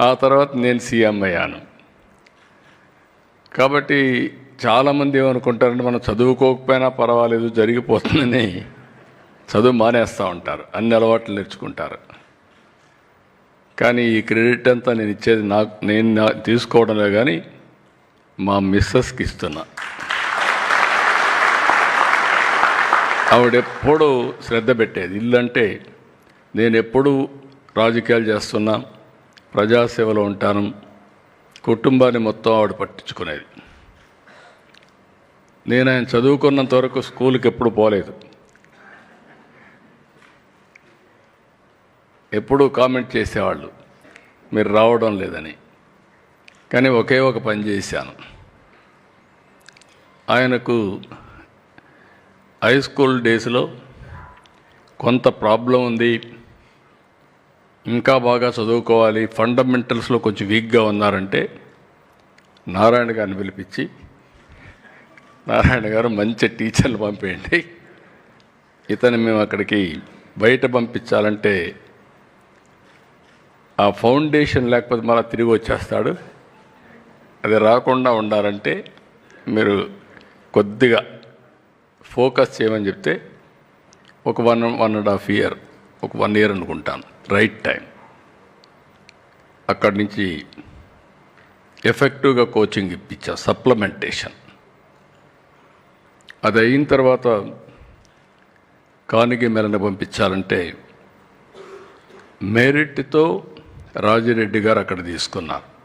ఆ తర్వాత నేను సీఎం అయ్యాను. కాబట్టి చాలామంది ఏమనుకుంటారంటే మనం చదువుకోకపోయినా పర్వాలేదు జరిగిపోతుందని చదువు మానేస్తూ ఉంటారు. అన్ని అలవాట్లు నేర్చుకుంటారు. కానీ ఈ క్రెడిట్ అంతా నేను ఇచ్చేది నాకు నేను నా- తీసుకోవడంలో కానీ మా మిస్సెస్కి ఇస్తున్నా. ఆవిడ ఎప్పుడూ శ్రద్ధ పెట్టేది. ఇల్లు అంటే నేను ఎప్పుడూ రాజకీయాలు చేస్తున్నా. ప్రజాసేవలో ఉంటాను. కుటుంబాన్ని మొత్తం ఆవిడ పట్టించుకునేది. నేను ఆయన చదువుకున్నంత వరకు స్కూల్కి ఎప్పుడు పోలేదు. ఎప్పుడూ కామెంట్ చేసేవాళ్ళు. మీరు రావడం లేదని. కానీ ఒకే ఒక పని చేశాను. ఆయనకు హై స్కూల్ డేస్లో కొంత ప్రాబ్లం ఉంది. ఇంకా బాగా చదువుకోవాలి. ఫండమెంటల్స్లో కొంచెం వీక్గా ఉన్నారంటే నారాయణ గారిని పిలిపించి నారాయణ గారు మంచి టీచర్లు పంపేయండి. ఇతను మేము అక్కడికి బయట పంపించాలంటే ఆ ఫౌండేషన్ లేకపోతే మళ్ళీ తిరిగి వచ్చేస్తాడు. అది రాకుండా ఉండాలంటే మీరు కొద్దిగా ఫోకస్ చేయమని చెప్తే ఒక one one and half year ఒక వన్ ఇయర్ అనుకుంటాను. Right time. అక్కడి నుంచి ఎఫెక్టివ్గా కోచింగ్ ఇప్పించా సప్లిమెంటేషన్. అది అయిన తర్వాత కానిగి మెలని పంపించాలంటే మెరిట్తో రాజిరెడ్డి గారు అక్కడ తీసుకున్నారు.